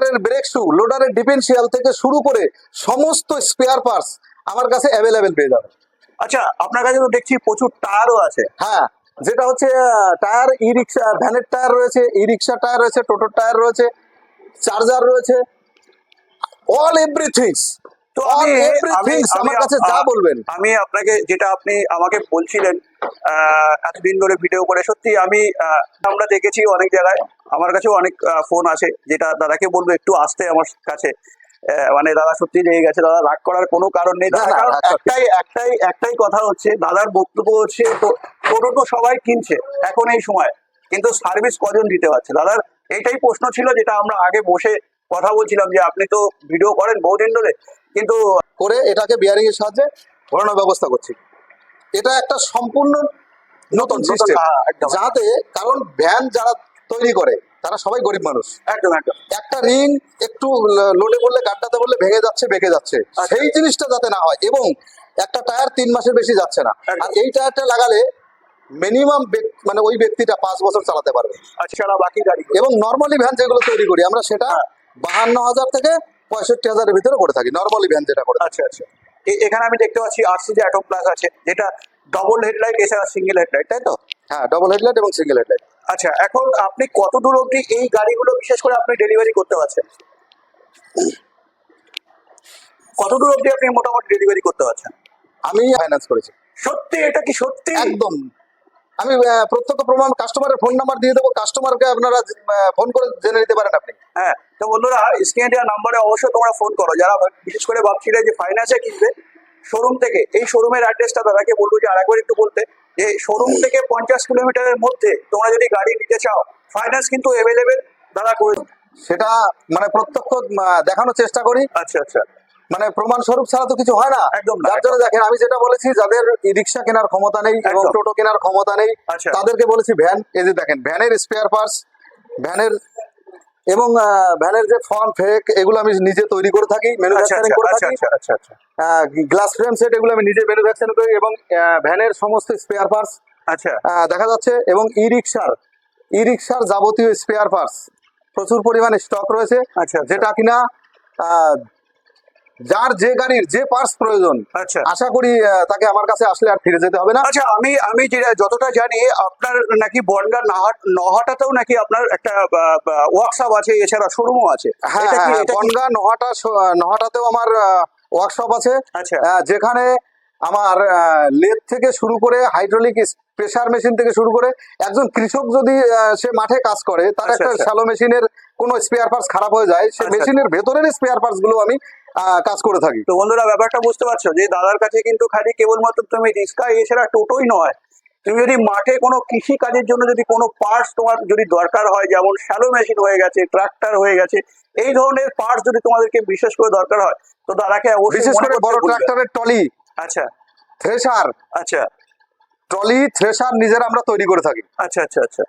ট্রাক্টরের break shoe লোডারের differential থেকে শুরু করে সমস্ত স্পেয়ার পার্টস আমার কাছে অ্যাভেলেবেল পেয়ে যাবে আচ্ছা আপনার কাছে তো দেখছি প্রচুর টায়ারও আছে। হ্যাঁ যেটা হচ্ছে টায়ার ই রিক্সা ভ্যানের টায়ার রয়েছে ই রিক্সা টায়ার রয়েছে টোটোর টায়ার রয়েছে চার্জার রয়েছে অল এভরিথিংস তো অল আমি- এভরিথিং আমার কাছে যা বলবেন। আমি আপনাকে যেটা আপনি আমাকে বলছিলেন এতদিন ধরে ভিডিও করে। সত্যি আমি আমরা দেখেছি অনেক জায়গায়। আমার কাছেও অনেক ফোন আছে যেটা দাদাকে বলব একটু আসতে আমার কাছে। মানে দাদা সত্যি লেগে গেছে দাদা রাগ করার কোনো কারণ নেই। রাগ একটাই একটাই একটাই কথা হচ্ছে দাদার বক্তব্য হচ্ছে তো টোটো তো সবাই কিনছে এখন এই সময় কিন্তু সার্ভিস কজন দিতে পারছে? দাদার এইটাই প্রশ্ন ছিল যেটা আমরা আগে বসে কথা বলছিলাম যে আপনি তো ভিডিও করেন বহুদিন ধরে কিন্তু করে এটাকে বিয়ারিং এর সাহায্যে ঘোরানোর ব্যবস্থা করছি। এটা একটা সম্পূর্ণ নতুন সিস্টেম হ্যাঁ, যাতে কারণ ভ্যান যারা তৈরি করে তারা সবাই গরিব মানুষ। একদম একদম। একটা রিং একটু লোডে পড়লে গাড্ডাতে পড়লে ভেঙে যাচ্ছে বেঁকে যাচ্ছে। আচ্ছা। সেই জিনিসটা যাতে না হয় এবং একটা টায়ার তিন মাসের বেশি যাচ্ছে না। আর এই টায়ারটা লাগালে মিনিমাম মানে ওই ব্যক্তিটা পাঁচ বছর চালাতে পারবে। আচ্ছা বাকি গাড়ি এবং নর্মালি ভ্যান যেগুলো তৈরি করি আমরা সেটা হ্যাঁ। বাহান্ন হাজার থেকে পঁয়ষট্টি হাজারের ভিতরে করে থাকি নর্মালি ভ্যান যেটা করে আচ্ছা আচ্ছা। এখানে আমি দেখতে পাচ্ছি আরসি যে অ্যাটম প্লাস আছে যেটা ডবল হেডলাইট এছাড়া সিঙ্গেল হেডলাইট তাই তো? হ্যাঁ ডবল হেডলাইট এবং সিঙ্গেল হেডলাইট আচ্ছা এখন আপনি কত দূর অবধি এই গাড়িগুলো বিশেষ করে আপনি ডেলিভারি করতে পারছেন? কত দূর অবধি আপনি মোটামুটি ডেলিভারি করতে পারছেন? আমি ফাইন্যান্স করেছি। সত্যি? এটা কি সত্যি? একদম। আমি প্রত্যক্ষ প্রমাণ কাস্টমারের ফোন নাম্বার দিয়ে দেবো। কাস্টমারকে আপনারা ফোন করে জেনে নিতে পারেন আপনি। হ্যাঁ তো বন্ধুরা স্ক্রিনে দেওয়া নাম্বারে অবশ্যই তোমরা ফোন করো। যারা বিশেষ করে ভাবছিলে যে ফাইন্যান্সে কিনবে শোরুম থেকে এই শোরুমের অ্যাড্রেসটা দাদাকে বলব যে আরেকবার একটু বলতে যে শোরুম থেকে পঞ্চাশ কিলোমিটারের মধ্যে তোমরা যদি গাড়ি নিতে চাও ফাইন্যান্স কিন্তু অ্যাভেলেবেল দাদা করে সেটা মানে প্রত্যক্ষ দেখানোর চেষ্টা করি। আচ্ছা আচ্ছা। মানে প্রমাণ স্বরূপ ছাড়া তো কিছু হয় না। একদম যার জন্য দেখেন আমি যেটা বলেছি যাদের ই রিক্সা কেনার ক্ষমতা নেই এবং টোটো কেনার ক্ষমতা নেই আচ্ছা। তাদেরকে বলেছি ভ্যান এই যে দেখেন ভ্যানের স্পেয়ার পার্টস ভ্যানের এবং ভ্যানের যে ফর্ম ফেক এগুলো আমি নিজে তৈরি করে থাকি ম্যানুফ্যাকচারিং করে আচ্ছা থাকি। আচ্ছা আচ্ছা গ্লাস ফ্রেম সেট এগুলো আমি নিজে ম্যানুফ্যাকচারিং করি এবং ভ্যানের সমস্ত স্পেয়ার পার্টস আচ্ছা। দেখা যাচ্ছে এবং ই রিক্সার ই রিক্সার যাবতীয় স্পেয়ার পার্টস প্রচুর পরিমাণে স্টক রয়েছে যেটা কিনা আহ, যার যে গাড়ির যে পার্স প্রয়োজন। আচ্ছা। আশা করি তাকে আমার কাছে আসলে আর ফিরে যেতে হবে না। আচ্ছা আমি আমি যেটা যতটা জানি আপনার নাকি বনগা নাহাট নহাটাতেও নাকি আপনার একটা ওয়ার্কশপ আছে এছাড়া শোরুমও আছে। হ্যাঁ হ্যাঁ, বনগা নহাটা নহাটাতেও আমার ওয়ার্কশপ আছে। আচ্ছা। যেখানে আমার লেদ থেকে শুরু করে হাইড্রোলিক প্রেসার মেশিন থেকে শুরু করে একজন কৃষক যদি সে মাঠে কাজ করে তার আচ্ছা, একটা আচ্ছা। শ্যালো মেশিনের কোনো স্পেয়ার পার্টস খারাপ হয়ে যায় সে আচ্ছা, মেশিনের ভেতরের স্পেয়ার পার্টসগুলো আমি কাজ করে থাকি। তো বন্ধুরা ব্যাপারটা বুঝতে পারছ যে দাদার কাছে কিন্তু খালি কেবলমাত্র তুমি রিক্সা এছাড়া টোটোই নয়। তুমি যদি মাঠে কোনো কৃষি কাজের জন্য যদি কোনো পার্টস তোমার যদি দরকার হয় যেমন শ্যালো মেশিন হয়ে গেছে ট্রাক্টর হয়ে গেছে এই ধরনের পার্টস যদি তোমাদেরকে বিশেষ করে দরকার হয় তো দাদাকে বিশেষ করে বড় ট্রাক্টরের টলি আচ্ছা। থ্রেশার আচ্ছা। ট্রলি থ্রেশার নিজেরা আমরা তৈরি করে থাকি। আচ্ছা আচ্ছা আচ্ছা।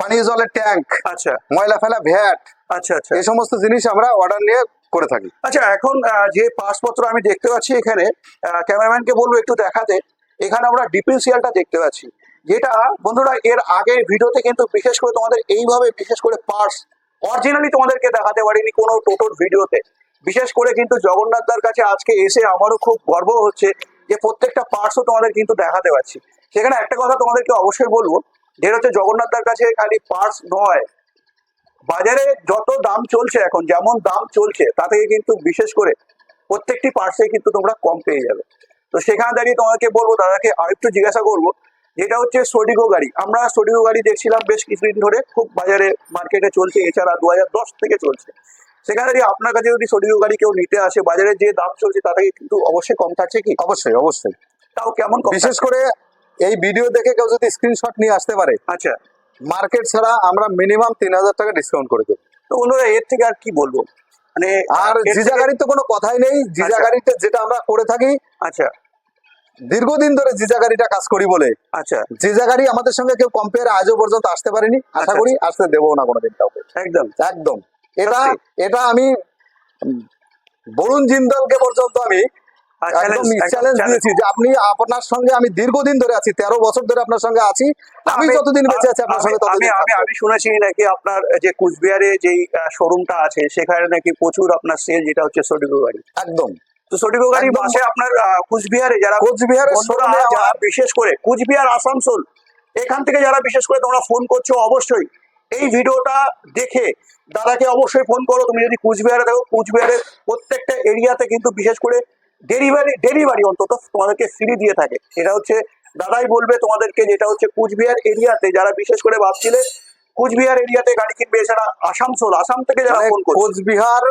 পানীয় জলের ট্যাঙ্ক আচ্ছা। ময়লা ফেলা ভ্যাট আচ্ছা আচ্ছা। এই সমস্ত জিনিস আমরা অর্ডার নিয়ে করে থাকি। আচ্ছা এখন যে পাসপত্র আমি দেখতে পাচ্ছি এখানে ক্যামেরাম্যানকে বলব একটু দেখাতে। এখানে আমরা ডিপেন্সিয়ালটা দেখতে পাচ্ছি যেটা বন্ধুরা এর আগের ভিডিওতে কিন্তু বিশেষ করে তোমাদের এইভাবে বিশেষ করে পার্স অরিজিনালি তোমাদেরকে দেখাতে পারিনি কোনো টোটোর ভিডিওতে। বিশেষ করে কিন্তু জগন্নাথদার কাছে আজকে এসে আমারও খুব গর্ব হচ্ছে যে প্রত্যেকটা পার্টসও তোমাদের কিন্তু দেখাতে পারছি। সেখানে একটা কথা তোমাদেরকে অবশ্যই বলব যেটা হচ্ছে জগন্নাথদার কাছে খালি পার্স নয়। বাজারে যত দাম চলছে এখন যেমন দাম চলছে তা থেকে কিন্তু বিশেষ করে প্রত্যেকটি পার্সে কিন্তু তোমরা কম পেয়ে যাবে। তো সেখানে দাঁড়িয়ে তোমাকে বলব দাদাকে আরেকটু জিজ্ঞাসা করব যেটা হচ্ছে সোডিগো গাড়ি। আমরা সোডিগো গাড়ি দেখছিলাম বেশ কিছুদিন ধরে খুব বাজারে মার্কেটে চলছে এছাড়া দু হাজার দশ থেকে চলছে। সেখানে দাঁড়িয়ে আপনার কাছে যদি সোডিগো গাড়ি কেউ নিতে আসে বাজারে যে দাম চলছে তা থেকে কিন্তু অবশ্যই কম থাকছে কি? অবশ্যই অবশ্যই। তাও কেমন বিশেষ করে এই ভিডিও দেখে কেউ যদি স্ক্রিনশট নিয়ে আসতে পারে আচ্ছা। মার্কেট ছাড়া আমরা মিনিমাম তিন হাজার টাকা ডিসকাউন্ট করে দেবো। তো বন্ধুরা এর থেকে আর কি বলব? মানে আর জিজা গাড়ির তো কোনো কথাই নেই। জিজা আচ্ছা। গাড়িতে যেটা আমরা করে থাকি আচ্ছা। দীর্ঘদিন ধরে জিজা গাড়িটা কাজ করি বলে। আচ্ছা। জিজা গাড়ি আমাদের সঙ্গে কেউ কম্পেয়ার আজও পর্যন্ত আসতে পারেনি। আশা আচ্ছা, করি আসতে দেবো না কোনোদিন কাউকে। একদম। একদম। এটা এটা আমি বরুণ জিন্দলকে পর্যন্ত আমি একদম চ্যালেঞ্জ দিয়েছি যে আপনি আপনার সঙ্গে আমি দীর্ঘদিন ধরে আছি তেরো বছর ধরে আপনার সঙ্গে আছি আমি যতদিন বেঁচে আছি আপনার সঙ্গে আমি আমি আমি শুনেছি নাকি আপনার যে কুচবিহারে যেই শোরুমটা আছে সেখানে নাকি প্রচুর আপনার সেল যেটা হচ্ছে সডিগো গাড়ি একদম। তো সডিগো গাড়ি একদম। আপনার কুচবিহারে যারা কোচবিহারের বন্ধুরা শোরুমে যারা বিশেষ করে কুচবিহার আসানসোল এখান থেকে যারা বিশেষ করে তোমরা ফোন করছ অবশ্যই এই ভিডিওটা দেখে দাদাকে অবশ্যই ফোন করো। তুমি যদি কুচবিহারে দেখো কুচবিহারের প্রত্যেকটা এরিয়াতে কিন্তু বিশেষ করে ডেলিভারি ডেলিভারি অন্তত তোমাদেরকে ফ্রি দিয়ে থাকে। সেটা হচ্ছে দাদাই বলবে তোমাদেরকে যেটা হচ্ছে কুচবিহার এরিয়াতে যারা বিশেষ করে ভাবছিলে কুচবিহার এরিয়াতে গাড়ি কিনবে এছাড়া আসানসোল আসাম থেকে যারা মানে ফোন করছে। কোচবিহার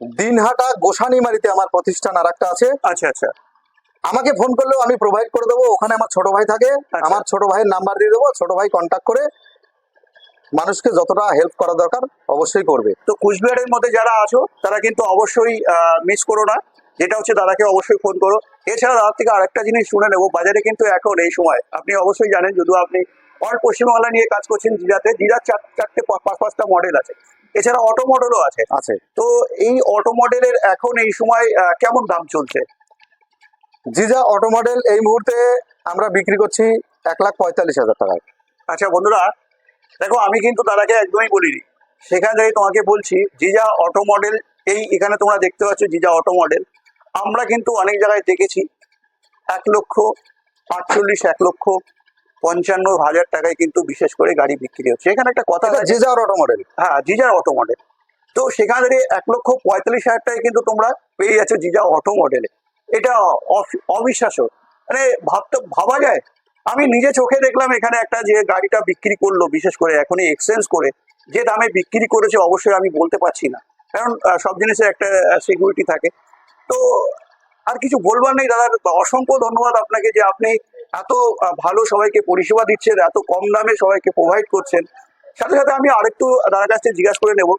দিনহাটা গোসানিমারিতে আমার প্রতিষ্ঠান আর একটা আছে। আচ্ছা আচ্ছা। আমাকে ফোন করলেও আমি প্রোভাইড করে দেবো ওখানে আমার ছোট ভাই থাকে। আচ্ছা। আমার ছোট ভাইয়ের নাম্বার দিয়ে দেবো ছোট ভাই কন্ট্যাক্ট করে মানুষকে যতটা হেল্প করা দরকার অবশ্যই করবে। তো কুচবিহারের মধ্যে যারা আছো তারা কিন্তু অবশ্যই মিস করো না। যেটা হচ্ছে দাদাকে অবশ্যই ফোন করো। এছাড়া দাদার থেকে আরেকটা জিনিস শুনে নেব বাজারে কিন্তু এখন এই সময় আপনি অবশ্যই জানেন যদিও আপনি অল পশ্চিমবাংলা নিয়ে কাজ করছেন জিরাতে জিরার চার চারটে পাঁচ পাঁচটা মডেল আছে। এছাড়া অটো মডেলও আছে। আছে। তো এই অটো মডেলের এখন এই সময় কেমন দাম চলছে? জিজা অটো মডেল এই মুহূর্তে আমরা বিক্রি করছি এক লাখ পঁয়তাল্লিশ হাজার টাকায়। আচ্ছা বন্ধুরা দেখো আমি কিন্তু দাদাকে একদমই বলিনি। সেখান থেকে তোমাকে বলছি জিজা অটো মডেল এই এখানে তোমরা দেখতে পাচ্ছ জিজা অটো মডেল আমরা কিন্তু অনেক জায়গায় দেখেছি এক লক্ষ আটচল্লিশ এক লক্ষ পঞ্চান্ন হাজার টাকায় কিন্তু বিশেষ করে গাড়ি বিক্রি হচ্ছে। এখানে একটা কথা জিজার অটো মডেল হ্যাঁ জিজার অটো মডেল তো সেখান থেকে এক লক্ষ পঁয়তাল্লিশ হাজার টাকায় কিন্তু তোমরা পেয়ে যাচ্ছ জিজা অটো মডেলে এটা অবিশ্বাস্য। মানে ভাবতে ভাবা যায়। আমি নিজে চোখে দেখলাম এখানে একটা যে গাড়িটা বিক্রি করল বিশেষ করে এখনই এক্সচেঞ্জ করে। যে দামে বিক্রি করেছে অবশ্যই আমি বলতে পারছি না। কারণ সব জিনিসের একটা সিকিউরিটি থাকে। তো আর কিছু বলবার নেই দাদা। অসংখ্য ধন্যবাদ আপনাকে যে আপনি এত ভালো সবাইকে পরিষেবা দিচ্ছেন এত কম দামে সবাইকে প্রোভাইড করছেন। সাথে সাথে আমি আরেকটু দাদার কাছ থেকে জিজ্ঞাসা করে নেব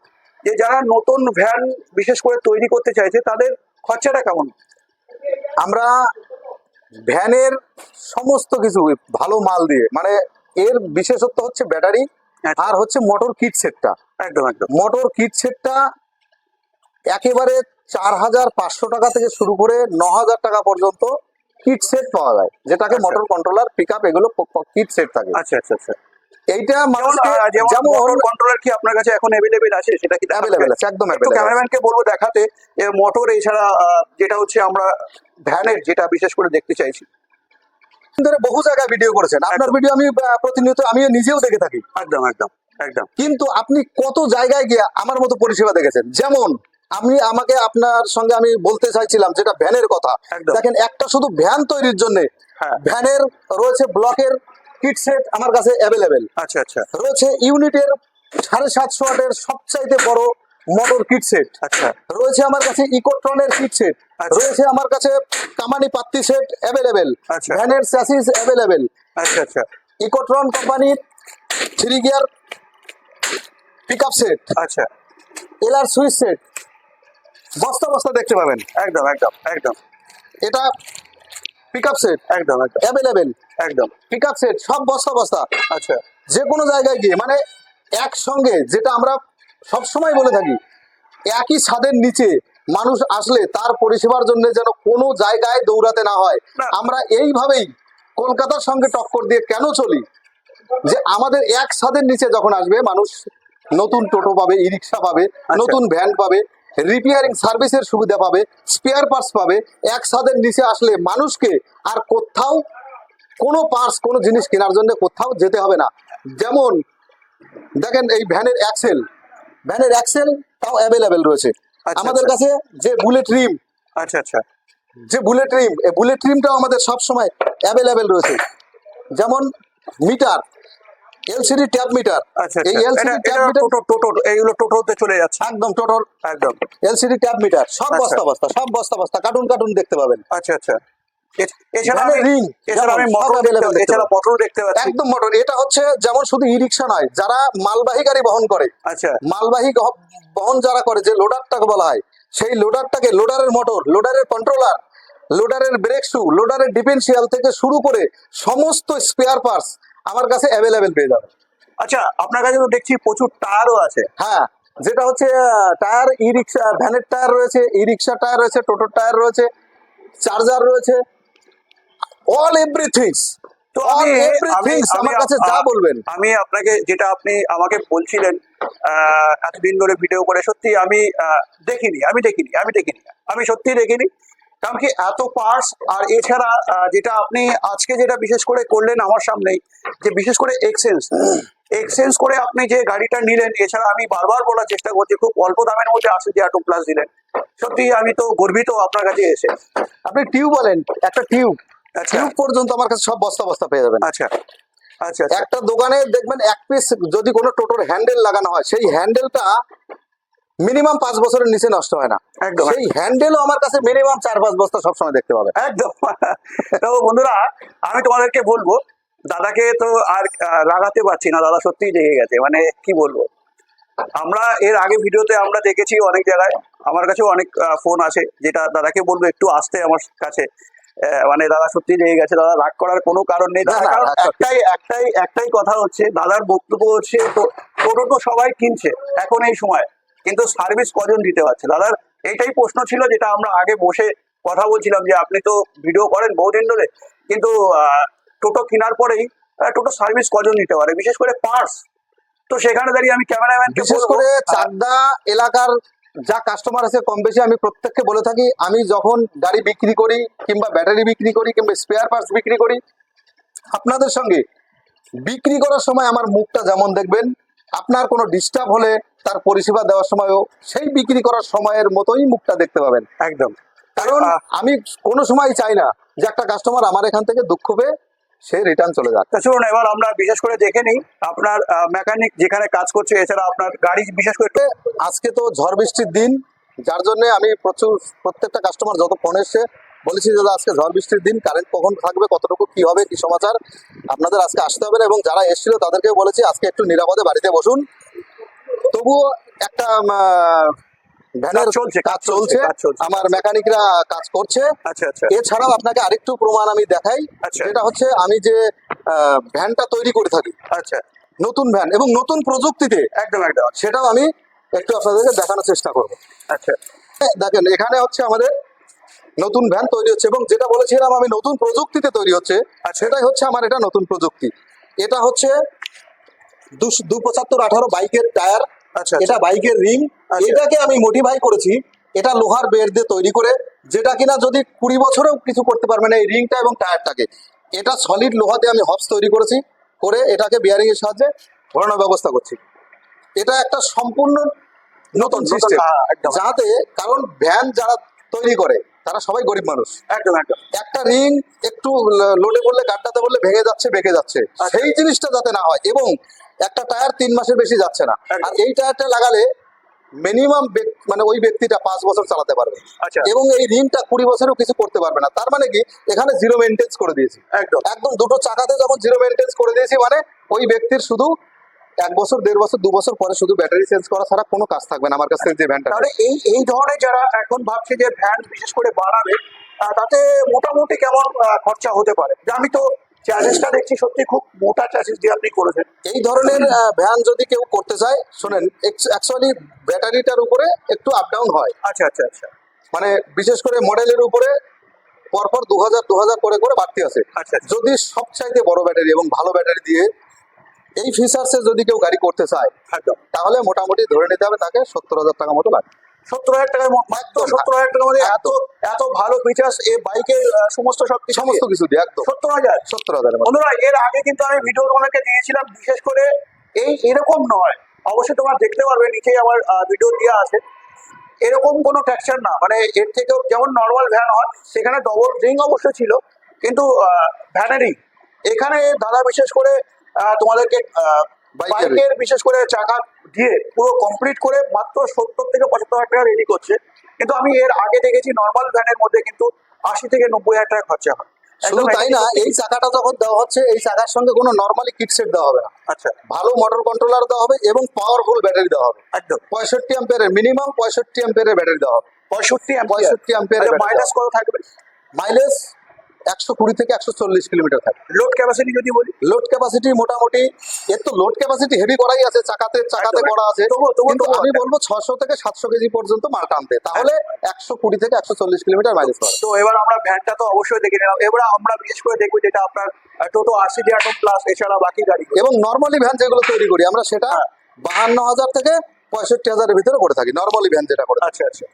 যে যারা নতুন ভ্যান বিশেষ করে তৈরি করতে চাইছে তাদের খরচাটা কেমন? আমরা ভ্যানের সমস্ত কিছু ভালো মাল দিয়ে মানে এর বিশেষত্ব হচ্ছে ব্যাটারি আচ্ছা। আর হচ্ছে মোটর কিট সেটটা একদম একদম। মোটর কিট সেটটা একেবারে চার হাজার পাঁচশো টাকা থেকে শুরু করে ন হাজার টাকা পর্যন্ত কিট সেট পাওয়া যায় যেটাকে। মোটর কন্ট্রোলার পিক এগুলো কিট সেট থাকে। আচ্ছা আচ্ছা আচ্ছা। এইটা যেমন মানুষকে যেমন যেমন মোটর কন্ট্রোলার কি আপনার কাছে এখন আছে? সেটা কি আছে একদম ক্যামেরাম্যানকে বলব দেখাতে মোটর এছাড়া যেটা হচ্ছে আমরা ভ্যানের যেটা বিশেষ করে দেখতে চাইছি। ধরে বহু জায়গায় ভিডিও করেছেন। আপনার ভিডিও আমি প্রতিনিয়ত আমি নিজেও দেখে থাকি। একদম একদম একদম। কিন্তু আপনি কত জায়গায় গিয়ে আমার মতো পরিষেবা দেখেছেন? যেমন আমি আমাকে আপনার সঙ্গে আমি বলতে চাইছিলাম যেটা ভ্যানের কথা। দেখেন একটা শুধু ভ্যান তৈরির জন্য হ্যাঁ। ভ্যানের রয়েছে ব্লকের কিট সেট আমার কাছে অ্যাভেলেবেল আচ্ছা আচ্ছা। রয়েছে ইউনিটের সাড়ে সাতশো ওয়াটের সবচাইতে বড় মোটর কিট সেট আচ্ছা। রয়েছে আমার কাছে ইকোট্রনের কিট সেট আচ্ছা। রয়েছে আমার কাছে কামানি পাত্তি সেট অ্যাভেলেবেল আচ্ছা। ভ্যানের স্যাসিস অ্যাভেলেবেল আচ্ছা আচ্ছা। ইকোট্রন কোম্পানির three gear pick up set আচ্ছা এলার সুইচ সেট বস্তা বস্তা দেখতে পাবেন। একদম একদম একদম। এটা পিক আপ সেট একদম একদম। অ্যাভেলেবেল একদম। পিক আপ সেট সব বস্তা বস্তা। আচ্ছা যে কোনো জায়গায় গিয়ে মানে একসঙ্গে যেটা আমরা সব সময় বলে থাকি একই ছাদের নিচে মানুষ আসলে তার পরিষেবার জন্য যেন কোনো জায়গায় দৌড়াতে না হয়। আমরা এইভাবেই কলকাতার সঙ্গে টক্কর দিয়ে কেন চলি? যে আমাদের এক ছাদের নিচে যখন আসবে মানুষ নতুন টোটো পাবে ই রিক্সা পাবে নতুন ভ্যান পাবে রিপেয়ারিং সার্ভিসের সুবিধা পাবে স্পেয়ার পার্টস পাবে এক ছাদের নিচে আসলে মানুষকে আর কোথাও কোনো পার্টস কোনো জিনিস কেনার জন্য কোথাও যেতে হবে না। যেমন দেখেন এই ভ্যানের অ্যাক্সেল ভ্যানের অ্যাক্সেল তাও অ্যাভেলেবেল রয়েছে। আচ্ছা, আমাদের আচ্ছা। কাছে যে বুলেট রিম আচ্ছা আচ্ছা। যে বুলেট রিম এই বুলেট রিমটাও আমাদের সব সময় অ্যাভেলেবেল রয়েছে। যেমন মিটার এলসিডি ট্যাব মিটার আচ্ছা এই LCD tab meter toto toto এইগুলো টোটোতে চলে যাচ্ছে। একদম একদম। এলসিডি ট্যাব মিটার সব আচ্ছা। বস্তা বস্তা সব বস্তা বস্তা কার্টুন কার্টুন দেখতে পাবেন। আচ্ছা আচ্ছা। এছাড়া আমি ring, এছাড়া আমি যেমন মোটর এছাড়া মোটর দেখতে পাচ্ছি। একদম মোটর এটা হচ্ছে যেমন শুধু ই রিক্সা নয় যারা মালবাহী গাড়ি বহন করে আচ্ছা। মালবাহী বহন যারা করে যে লোডারটাকে বলা হয় সেই লোডারটাকে লোডারের মোটর লোডারের কন্ট্রোলার লোডারের ব্রেক শু লোডারের ডিফেন্সিয়াল থেকে শুরু করে সমস্ত স্পেয়ার পার্টস আমার কাছে অ্যাভেলেবেল পেয়ে যাবে আচ্ছা আপনার কাছে তো দেখছি প্রচুর টায়ারও আছে। হ্যাঁ যেটা হচ্ছে টায়ার ই রিক্সা ভ্যানের টায়ার রয়েছে ই রিক্সা টায়ার রয়েছে টোটোর টায়ার রয়েছে চার্জার রয়েছে অল এভরিথিংস তো অল আমি এভরিথিংস আমার কাছে যা বলবেন। আমি আপনাকে যেটা আপনি আমাকে বলছিলেন আহ, এতদিন ধরে ভিডিও করে সত্যি আমি দেখিনি আমি দেখিনি আমি দেখিনি আমি সত্যি দেখিনি। কারণ কি এত পার্টস আর এছাড়া যেটা আপনি আজকে যেটা বিশেষ করে করলেন আমার সামনেই যে বিশেষ করে এক্সচেঞ্জ এক্সচেঞ্জ করে আপনি যে গাড়িটা নিলেন এছাড়া আমি বারবার বলার চেষ্টা করছি খুব অল্প দামের মধ্যে আসে যে টু প্লাস দিলেন। সত্যি আমি তো গর্বিত আপনার কাছে এসে। আপনি টিউব বলেন একটা টিউব আচ্ছা। টিউব পর্যন্ত আমার কাছে সব বস্তা বস্তা পেয়ে যাবেন। আচ্ছা। আচ্ছা আচ্ছা। একটা দোকানে দেখবেন এক পিস যদি কোনো টোটোর হ্যান্ডেল লাগানো হয় সেই হ্যান্ডেলটা মিনিমাম পাঁচ বছরের নিচে নষ্ট হয় না। একদম সেই হ্যান্ডেলও আমার কাছে মিনিমাম চার পাঁচ বস্তা সবসময় দেখতে পাবে। একদম। তো বন্ধুরা আমি তোমাদেরকে বলব দাদাকে তো আর রাগাতে পারছি না দাদা সত্যিই জেগে গেছে। মানে কি বলব? আমরা এর আগে ভিডিওতে আমরা দেখেছি অনেক জায়গায় আমার কাছেও অনেক ফোন আছে যেটা দাদাকে বলব একটু আসতে আমার কাছে। মানে দাদা সত্যি জেগে গেছে দাদা রাগ করার কোনো কারণ নেই। রাগ একটাই একটাই একটাই কথা হচ্ছে দাদার বক্তব্য হচ্ছে তো- টোটো তো সবাই কিনছে এখন এই সময়। কিন্তু সার্ভিস কজন দিতে পারছে? দাদার এইটাই প্রশ্ন ছিল যেটা আমরা আগে বসে কথা বলছিলাম যে আপনি তো ভিডিও করেন বহুদিন ধরে কিন্তু টোটো কেনার পরেই টোটো সার্ভিস কজন দিতে পারে? বিশেষ করে পার্স তো সেখানে দাঁড়িয়ে আমি ক্যামেরাম্যান বিশেষ করে চাকদা এলাকার যা কাস্টমার আছে কম বেশি আমি প্রত্যেককে বলে থাকি আমি যখন গাড়ি বিক্রি করি কিংবা ব্যাটারি বিক্রি করি কিংবা স্পেয়ার পার্টস বিক্রি করি আপনাদের সঙ্গে বিক্রি করার সময় আমার মুখটা যেমন দেখবেন আপনার কোনো ডিস্টার্ব হলে তার পরিষেবা দেওয়ার সময়ও সেই বিক্রি করার সময়ের মতোই মুখটা দেখতে পাবেন। একদম। কারণ আমি কোনো সময় চাই না যে একটা কাস্টমার আমার এখান থেকে দুঃখ পেয়ে সে রিটার্ন চলে যাক। চলুন এবার আমরা বিশেষ করে দেখে নিই আপনার মেকানিক যেখানে কাজ করছে এছাড়া আপনার গাড়ি বিশেষ করে আজকে তো ঝড় বৃষ্টির দিন যার জন্য আমি প্রচুর প্রত্যেকটা কাস্টমার যত ফোন এসছে বলেছি দাদা আজকে ঝড় বৃষ্টির দিন কারেন্ট কখন থাকবে কতটুকু কি হবে কি সমাচার? আপনাদের আজকে আসতে হবে না এবং যারা এসেছিল তাদেরকে বলেছি আজকে একটু নিরাপদে বাড়িতে বসুন। তবুও একটা ভ্যানের চলছে, কাজ চলছে আমার মেকানিকরা কাজ করছে। আচ্ছা আচ্ছা। এছাড়াও আপনাকে আরেকটু প্রমাণ আমি দেখাই আচ্ছা। হচ্ছে আমি যে ভ্যানটা তৈরি করে থাকি আচ্ছা। নতুন ভ্যান এবং নতুন প্রযুক্তিতে একদম একদম। সেটাও আমি একটু আপনাদেরকে দেখানোর চেষ্টা করব। আচ্ছা। দেখেন এখানে হচ্ছে আমাদের নতুন ভ্যান তৈরি হচ্ছে এবং যেটা বলেছিলাম আমি নতুন প্রযুক্তিতে তৈরি হচ্ছে আর সেটাই হচ্ছে আমার এটা নতুন প্রযুক্তি। এটা হচ্ছে দু পঁচাত্তর আঠারো বাইকের টায়ার আচ্ছা এটা বাইকের রিং আচ্ছা। এটাকে আমি মডিফাই করেছি। এটা লোহার বেড দিয়ে তৈরি করে যেটা কিনা যদি কুড়ি বছরেও কিছু করতে পারবে না এই রিংটা এবং টায়ারটাকে। এটা সলিড লোহাতে আমি হবস তৈরি করেছি করে এটাকে বিয়ারিং এর সাহায্যে ঘোরানোর ব্যবস্থা করছি। এটা একটা সম্পূর্ণ নতুন সিস্টেম হ্যাঁ, যাতে কারণ ভ্যান যারা তৈরি করে তারা সবাই গরিব মানুষ। একদম একদম। একটা রিং একটু লোডে পড়লে গাড্ডাতে পড়লে ভেঙে যাচ্ছে বেঁকে যাচ্ছে। আচ্ছা। সেই জিনিসটা যাতে না হয় এবং একটা টায়ার তিন মাসের বেশি যাচ্ছে না। আর এই টায়ারটা লাগালে মিনিমাম মানে ওই ব্যক্তিটা পাঁচ বছর চালাতে পারবে। আচ্ছা। এবং এই ঋণটা কুড়ি বছরও কিছু করতে পারবে না। তার মানে কি? এখানে জিরো মেনটেন্স করে দিয়েছি। একদম। একদম দুটো চাকাতে যখন জিরো মেনটেন্স করে দিয়েছি মানে ওই ব্যক্তির শুধু এক বছর দেড় বছর দু বছর পরে শুধু ব্যাটারি চেঞ্জ করা ছাড়া কোনো কাজ থাকবে না আমার কাছে যে ভ্যানটা তাহলে এই এই ধরনের যারা এখন ভাবছে যে ভ্যান বিশেষ করে বাড়াবে তাতে মোটামুটি কেমন খরচা হতে পারে? যে আমি তো চ্যালেঞ্জটা দেখছি সত্যি খুব মোটা চ্যালেঞ্জ দিয়ে আপনি করেছেন। এই ধরনের ভ্যান যদি কেউ করতে চায় শোনেন অ্যাকচুয়ালি ব্যাটারিটার উপরে একটু আপ ডাউন হয়। আচ্ছা আচ্ছা আচ্ছা। মানে বিশেষ করে মডেলের উপরে পরপর দু হাজার দু হাজার করে করে বাড়তি আছে। আচ্ছা যদি সবচাইতে বড় ব্যাটারি এবং ভালো ব্যাটারি দিয়ে এই ফিচার্সে যদি কেউ গাড়ি করতে চায় তাহলে মোটামুটি ধরে নিতে হবে তাকে সত্তর হাজার টাকা মতো লাগবে। সত্তর হাজার টাকার মাত্র সত্তর হাজার টাকার মধ্যে এত এত ভালো ফিচার্স এই বাইকের সমস্ত সব সমস্ত কিছু দিয়ে একদম। সত্তর হাজার। সত্তর হাজারের মতো বন্ধুরা এর আগে কিন্তু আমি ভিডিও তোমাদেরকে দিয়েছিলাম বিশেষ করে এই এরকম নয়। অবশ্যই তোমরা দেখতে পারবে নিচে আমার ভিডিও দেওয়া আছে। এরকম কোনো ট্যাক্সার না। মানে এর থেকেও যেমন নর্মাল ভ্যান হয় সেখানে ডবল রিং অবশ্য ছিল কিন্তু ভ্যানেরই এখানে দাদা বিশেষ করে তোমাদেরকে বাইকের বিশেষ করে চাকা দিয়ে পুরো কমপ্লিট করে মাত্র সত্তর থেকে পঁচাত্তর হাজার টাকা রেডি করছে। কিন্তু আমি এর আগে দেখেছি নর্মাল ভ্যানের মধ্যে কিন্তু আশি থেকে নব্বই হাজার টাকা খরচা হয়। শুধু তাই না এই চাকাটা যখন দেওয়া হচ্ছে এই চাকার সঙ্গে কোনো নর্মালি কিট সেট দেওয়া হবে না। আচ্ছা। ভালো মোটর কন্ট্রোলার দেওয়া হবে এবং পাওয়ারফুল ব্যাটারি দেওয়া হবে। একদম। পঁয়ষট্টি অ্যাম্পিয়ারের মিনিমাম পঁয়ষট্টি অ্যাম্পিয়ারের ব্যাটারি দেওয়া হবে। পঁয়ষট্টি পঁয়ষট্টি অ্যাম্পিয়ারের মাইনাস কত থাকবে? মাইলেজ একশো কুড়ি থেকে একশো চল্লিশ কিলোমিটার থাকে। লোড ক্যাপাসিটি যদি বলি? লোড ক্যাপাসিটি মোটামুটি এর তো লোড ক্যাপাসিটি হেভি করাই আছে চাকাতে চাকাতে করা আছে। কিন্তু আমি বলব ছশো থেকে সাতশো কেজি পর্যন্ত মাল টানতে। তাহলে একশো কুড়ি থেকে একশো চল্লিশ কিলোমিটার মাইলেজ পাবে। তো এবার আমরা ভ্যানটা তো অবশ্যই দেখে নিলাম। এবার আমরা বিশেষ করে দেখব যেটা আপনার টোটো আশি আটম প্লাস এছাড়া বাকি গাড়ি এবং নর্মালি ভ্যান যেগুলো তৈরি করি আমরা সেটা হ্যাঁ। বাহান্ন হাজার থেকে পঁয়ষট্টি হাজারের ভিতরে করে থাকি নর্মালি ভ্যান যেটা করে আচ্ছা আচ্ছা।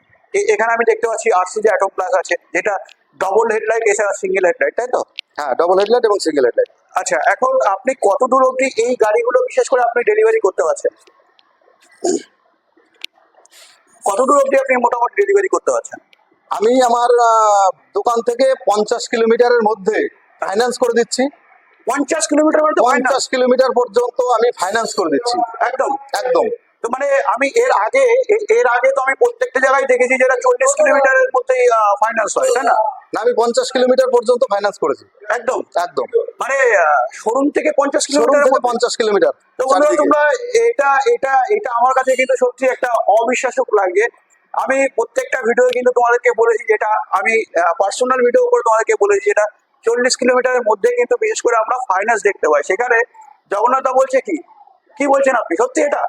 এখানে আমি দেখতে পাচ্ছি আরসি যে অ্যাটম প্লাস আছে যেটা ডবল হেডলাইট এছাড়া সিঙ্গেল হেডলাইট তাই তো? হ্যাঁ ডবল হেডলাইট এবং সিঙ্গেল হেডলাইট আচ্ছা এখন আপনি কত দূর অবধি এই গাড়িগুলো বিশেষ করে আপনি ডেলিভারি করতে পারছেন? কত দূর অবধি আপনি মোটামুটি ডেলিভারি করতে পারছেন? আমি আমার দোকান থেকে পঞ্চাশ কিলোমিটারের মধ্যে ফাইন্যান্স করে দিচ্ছি। পঞ্চাশ কিলোমিটার মানে পঞ্চাশ কিলোমিটার পর্যন্ত আমি ফাইন্যান্স করে দিচ্ছি। একদম। একদম। তো মানে আমি এর আগে এর আগে তো আমি প্রত্যেকটা জায়গায় দেখেছি যেটা চল্লিশ কিলোমিটারের মধ্যেই ফাইন্যান্স হয় তাই না? আমি পঞ্চাশ কিলোমিটার পর্যন্ত ফাইন্যান্স করেছি। একদম? একদম। মানে শোরুম থেকে পঞ্চাশ কিলোমিটার থেকে পঞ্চাশ কিলোমিটার। তোমরা এটা এটা এটা আমার কাছে কিন্তু সত্যি একটা অবিশ্বাস্য লাগে। আমি প্রত্যেকটা ভিডিও কিন্তু তোমাদেরকে বলেছি যেটা আমি পার্সোনাল ভিডিও করে তোমাদেরকে বলেছি যেটা চল্লিশ কিলোমিটারের মধ্যে কিন্তু বিশেষ করে আমরা ফাইন্যান্স দেখতে পাই। সেখানে জগন্নাথ বলছে কি? কি বলছেন আপনি? সত্যি এটা?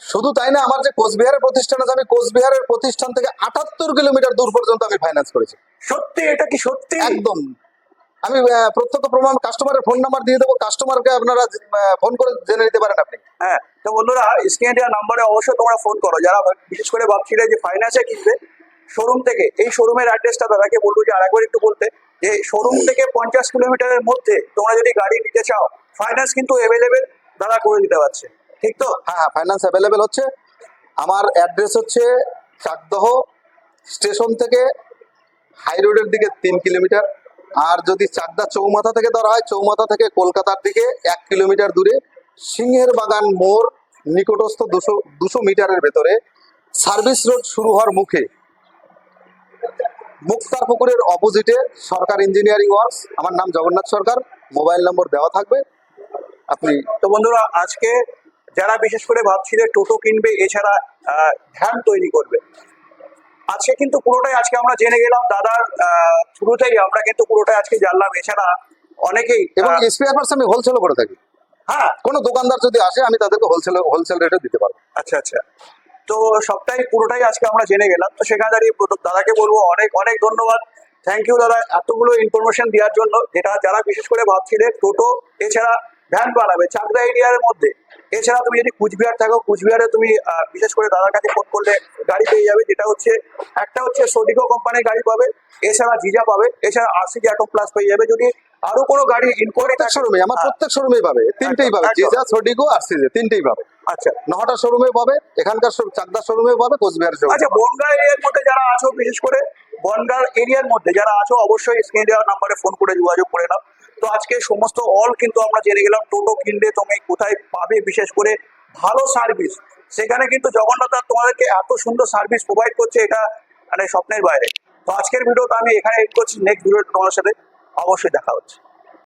শুধু তাই না আমার যে কোচবিহারের প্রতিষ্ঠান আছে আমি কোচবিহারের প্রতিষ্ঠান থেকে আটাত্তর কিলোমিটার দূর পর্যন্ত আমি ফাইন্যান্স করেছি। সত্যি? এটা কি সত্যি? একদম। আমি প্রত্যক্ষ প্রমাণ কাস্টমারের ফোন নাম্বার দিয়ে দেবো কাস্টমারকে আপনারা ফোন করে জেনে নিতে পারেন আপনি। হ্যাঁ তো বন্ধুরা স্ক্রিনে দেওয়া নাম্বারে অবশ্যই তোমরা ফোন করো। যারা বিশেষ করে ভাবছিলে যে ফাইন্যান্সে কিনবে শোরুম থেকে এই শোরুমের অ্যাড্রেসটা দাদাকে বলব যে আরেকবার একটু বলতে যে শোরুম থেকে পঞ্চাশ কিলোমিটারের মধ্যে তোমরা যদি গাড়ি নিতে চাও ফাইন্যান্স কিন্তু অ্যাভেলেবেল দাদা করে দিতে পারছে। ঠিক তো? হ্যাঁ হ্যাঁ ফাইন্যান্স অ্যাভেলেবেল হচ্ছে। আমার অ্যাড্রেস হচ্ছে চাকদহ স্টেশন থেকে হাই রোডের দিকে তিন কিলোমিটার। আর যদি চাকদা চৌমাথা থেকে ধরা হয়, চৌমাথা থেকে কলকাতার দিকে এক কিলোমিটার দূরে সিংহের বাগান মোড় নিকটস্থ দুশো দুশো মিটারের ভেতরে সার্ভিস রোড শুরু হওয়ার মুখে মুক্তার পুকুরের অপোজিটে সরকার ইঞ্জিনিয়ারিং ওয়ার্কস আমার নাম জগন্নাথ সরকার মোবাইল নম্বর দেওয়া থাকবে। আপনি তো বন্ধুরা, আজকে যারা বিশেষ করে ভাবছিলে টোটো কিনবে এছাড়া ভ্যান তৈরি করবে। আজকে কিন্তু পুরোটাই আজকে আমরা জেনে গেলাম দাদার শুরুতেই আমরা কিন্তু পুরোটাই আজকে জানলাম। এছাড়া অনেকেই এবং স্পেয়ার পার্টস আমি হোলসেলও করে থাকি। হ্যাঁ। কোনো দোকানদার যদি আসে আমি তাদেরকে হোলসেল হোলসেল রেটে দিতে পারব। আচ্ছা আচ্ছা। তো সবটাই পুরোটাই আজকে আমরা জেনে গেলাম। তো সেখানে দাঁড়িয়ে দাদাকে বলব অনেক অনেক ধন্যবাদ। থ্যাংক ইউ দাদা এতগুলো ইনফরমেশন দেওয়ার জন্য। যেটা যারা বিশেষ করে ভাবছিলেন টোটো এছাড়া ভ্যান বানাবে চাকদা এরিয়ার মধ্যে। এছাড়া তুমি যদি কুচবিহার থাকো কুচবিহারে তুমি বিশেষ করে দাদার কাছে ফোন করলে গাড়ি পেয়ে যাবে যেটা হচ্ছে একটা হচ্ছে সোডিকো কোম্পানির গাড়ি পাবে এছাড়া জিজা পাবে এছাড়া আরসি অ্যাটম প্লাস পেয়ে যাবে। যদি আরও কোনো গাড়ি ইনকোয়ারি শোরুমে আমার প্রত্যেক শোরুমেই পাবে তিনটেই পাবে জিজা সোডিকো আরসিজি সিজে তিনটেই পাবে। আচ্ছা নহটা শোরুমে পাবে এখানকার চাকদা শোরুমে পাবে কোচবিহার শোরুমে আচ্ছা বনগা এরিয়ার মধ্যে যারা আছো বিশেষ করে বনগাঁ এরিয়ার মধ্যে যারা আছো অবশ্যই স্ক্রিনে দেওয়া নাম্বারে ফোন করে যোগাযোগ করে নাও। তো আজকে সমস্ত অল কিন্তু আমরা জেনে গেলাম টোটো কিনলে তুমি কোথায় পাবে বিশেষ করে ভালো সার্ভিস সেখানে কিন্তু জগন্নাথ তোমাদেরকে এত সুন্দর সার্ভিস প্রোভাইড করছে এটা মানে স্বপ্নের বাইরে। তো আজকের ভিডিওটা আমি এখানে এড করছি নেক্সট ভিডিও তোমার সাথে অবশ্যই দেখা হচ্ছে।